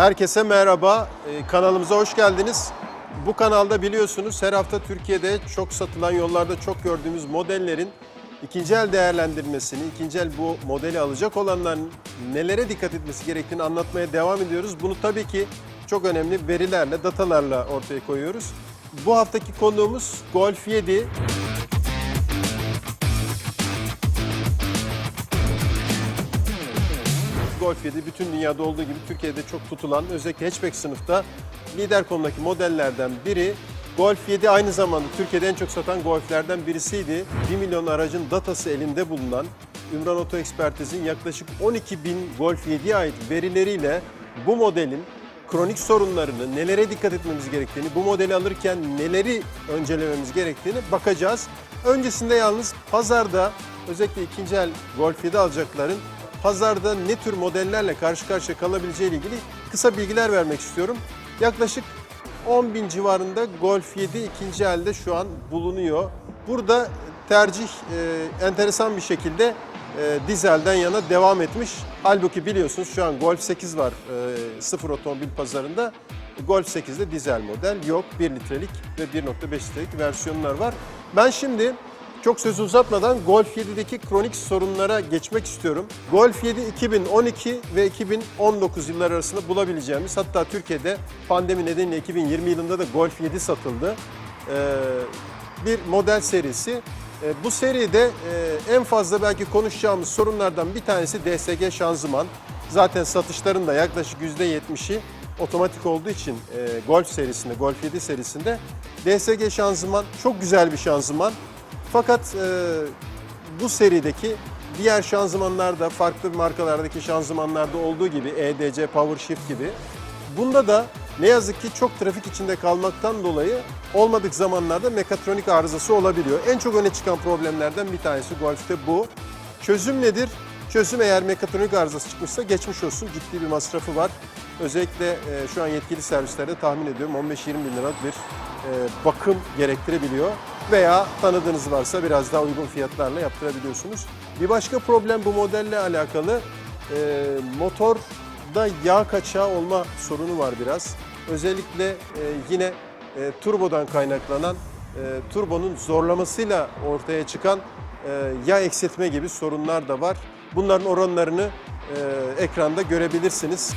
Herkese merhaba. Ee, Kanalımıza hoş geldiniz. Bu kanalda biliyorsunuz her hafta Türkiye'de çok satılan yollarda çok gördüğümüz modellerin ikinci el değerlendirmesini, ikinci el bu modeli alacak olanların nelere dikkat etmesi gerektiğini anlatmaya devam ediyoruz. Bunu tabii ki çok önemli verilerle, datalarla ortaya koyuyoruz. Bu haftaki konuğumuz Golf 7. Golf 7 bütün dünyada olduğu gibi Türkiye'de çok tutulan özellikle hatchback sınıfta lider konudaki modellerden biri. Golf 7 aynı zamanda Türkiye'de en çok satan Golf'lerden birisiydi. 1 milyon aracın datası elinde bulunan Ümran Oto Ekspertiz'in yaklaşık 12 bin Golf 7'ye ait verileriyle bu modelin kronik sorunlarını, nelere dikkat etmemiz gerektiğini, bu modeli alırken neleri öncelememiz gerektiğini bakacağız. Öncesinde yalnız pazarda özellikle ikinci el Golf 7 alacakların pazarda ne tür modellerle karşı karşıya kalabileceği ile ilgili kısa bilgiler vermek istiyorum. Yaklaşık 10 bin civarında Golf 7 ikinci elde şu an bulunuyor. Burada tercih e, enteresan bir şekilde e, dizelden yana devam etmiş. Halbuki biliyorsunuz şu an Golf 8 var e, sıfır otomobil pazarında. Golf 8'de dizel model yok. 1 litrelik ve 1.5 litrelik versiyonlar var. Ben şimdi çok sözü uzatmadan Golf 7'deki kronik sorunlara geçmek istiyorum. Golf 7 2012 ve 2019 yılları arasında bulabileceğimiz hatta Türkiye'de pandemi nedeniyle 2020 yılında da Golf 7 satıldı. Ee, bir model serisi. Ee, bu seride e, en fazla belki konuşacağımız sorunlardan bir tanesi DSG şanzıman. Zaten satışların da yaklaşık %70'i otomatik olduğu için e, Golf serisinde, Golf 7 serisinde DSG şanzıman çok güzel bir şanzıman. Fakat e, bu serideki diğer şanzımanlarda, farklı markalardaki şanzımanlarda olduğu gibi EDC, Power Shift gibi bunda da ne yazık ki çok trafik içinde kalmaktan dolayı olmadık zamanlarda mekatronik arızası olabiliyor. En çok öne çıkan problemlerden bir tanesi Golf'te bu. Çözüm nedir? Çözüm eğer mekatronik arızası çıkmışsa geçmiş olsun ciddi bir masrafı var. Özellikle e, şu an yetkili servislerde tahmin ediyorum 15-20 bin liralık bir e, bakım gerektirebiliyor. Veya tanıdığınız varsa biraz daha uygun fiyatlarla yaptırabiliyorsunuz. Bir başka problem bu modelle alakalı e, motorda yağ kaçağı olma sorunu var biraz. Özellikle e, yine e, turbodan kaynaklanan e, turbonun zorlamasıyla ortaya çıkan e, yağ eksiltme gibi sorunlar da var. Bunların oranlarını e, ekranda görebilirsiniz.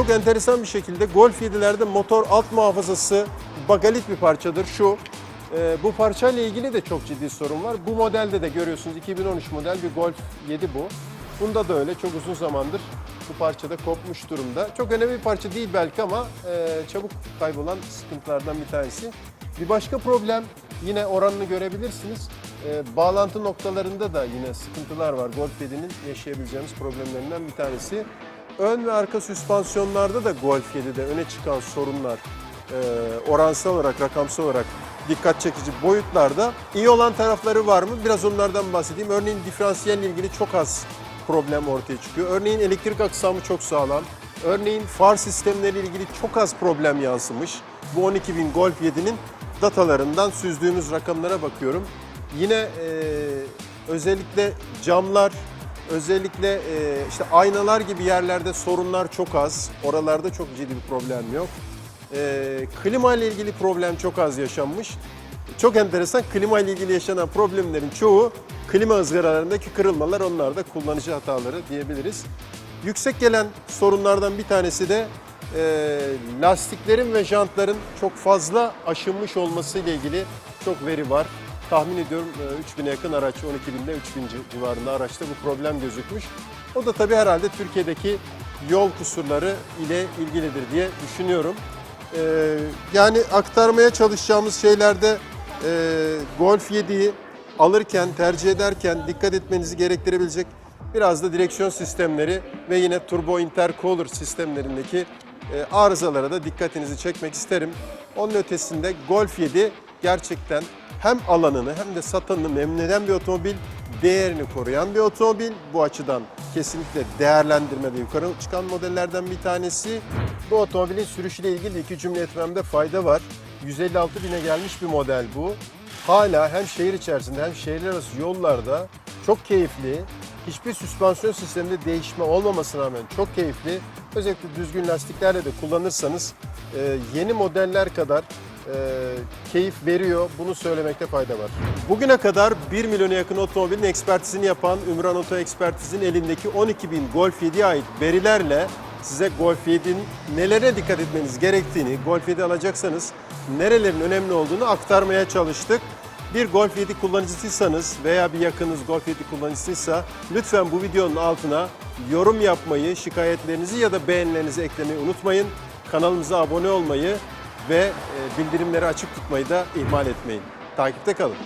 Çok enteresan bir şekilde Golf 7'lerde motor alt muhafazası bagalit bir parçadır. Şu e, bu parçayla ilgili de çok ciddi sorun var. Bu modelde de görüyorsunuz 2013 model bir Golf 7 bu. Bunda da öyle çok uzun zamandır bu parçada kopmuş durumda. Çok önemli bir parça değil belki ama e, çabuk kaybolan sıkıntılardan bir tanesi. Bir başka problem yine oranını görebilirsiniz. E, bağlantı noktalarında da yine sıkıntılar var. Golf 7'nin yaşayabileceğimiz problemlerinden bir tanesi. Ön ve arka süspansiyonlarda da Golf 7'de öne çıkan sorunlar e, oransal olarak, rakamsal olarak dikkat çekici boyutlarda. İyi olan tarafları var mı? Biraz onlardan bahsedeyim. Örneğin diferansiyelle ilgili çok az problem ortaya çıkıyor. Örneğin elektrik aksamı çok sağlam. Örneğin far sistemleri ilgili çok az problem yansımış. Bu 12.000 Golf 7'nin datalarından süzdüğümüz rakamlara bakıyorum. Yine e, özellikle camlar, özellikle e, işte aynalar gibi yerlerde sorunlar çok az. Oralarda çok ciddi bir problem yok. E, klima ile ilgili problem çok az yaşanmış. Çok enteresan klima ile ilgili yaşanan problemlerin çoğu klima ızgaralarındaki kırılmalar onlar da kullanıcı hataları diyebiliriz. Yüksek gelen sorunlardan bir tanesi de e, lastiklerin ve jantların çok fazla aşınmış olması ile ilgili çok veri var. Tahmin ediyorum e, 3000'e yakın araç, 12.000'de 3000 ci- civarında araçta bu problem gözükmüş. O da tabii herhalde Türkiye'deki yol kusurları ile ilgilidir diye düşünüyorum. Ee, yani aktarmaya çalışacağımız şeylerde e, Golf 7'yi alırken, tercih ederken dikkat etmenizi gerektirebilecek biraz da direksiyon sistemleri ve yine turbo intercooler sistemlerindeki e, arızalara da dikkatinizi çekmek isterim. Onun ötesinde Golf 7 gerçekten hem alanını hem de satanını memnun eden bir otomobil, değerini koruyan bir otomobil. Bu açıdan kesinlikle değerlendirmede yukarı çıkan modellerden bir tanesi. Bu otomobilin sürüşüyle ilgili iki cümle etmemde fayda var. 156 bine gelmiş bir model bu. Hala hem şehir içerisinde hem şehirler arası yollarda çok keyifli. Hiçbir süspansiyon sisteminde değişme olmamasına rağmen çok keyifli. Özellikle düzgün lastiklerle de kullanırsanız e, yeni modeller kadar e, keyif veriyor. Bunu söylemekte fayda var. Bugüne kadar 1 milyona yakın otomobilin ekspertizini yapan Ümran Oto Ekspertiz'in elindeki 12 bin Golf 7'ye ait verilerle size Golf 7'nin nelere dikkat etmeniz gerektiğini, Golf 7 alacaksanız nerelerin önemli olduğunu aktarmaya çalıştık. Bir Golf 7 kullanıcısıysanız veya bir yakınız Golf 7 kullanıcısıysa lütfen bu videonun altına yorum yapmayı, şikayetlerinizi ya da beğenilerinizi eklemeyi unutmayın. Kanalımıza abone olmayı ve e, bildirimleri açık tutmayı da ihmal etmeyin. Takipte kalın.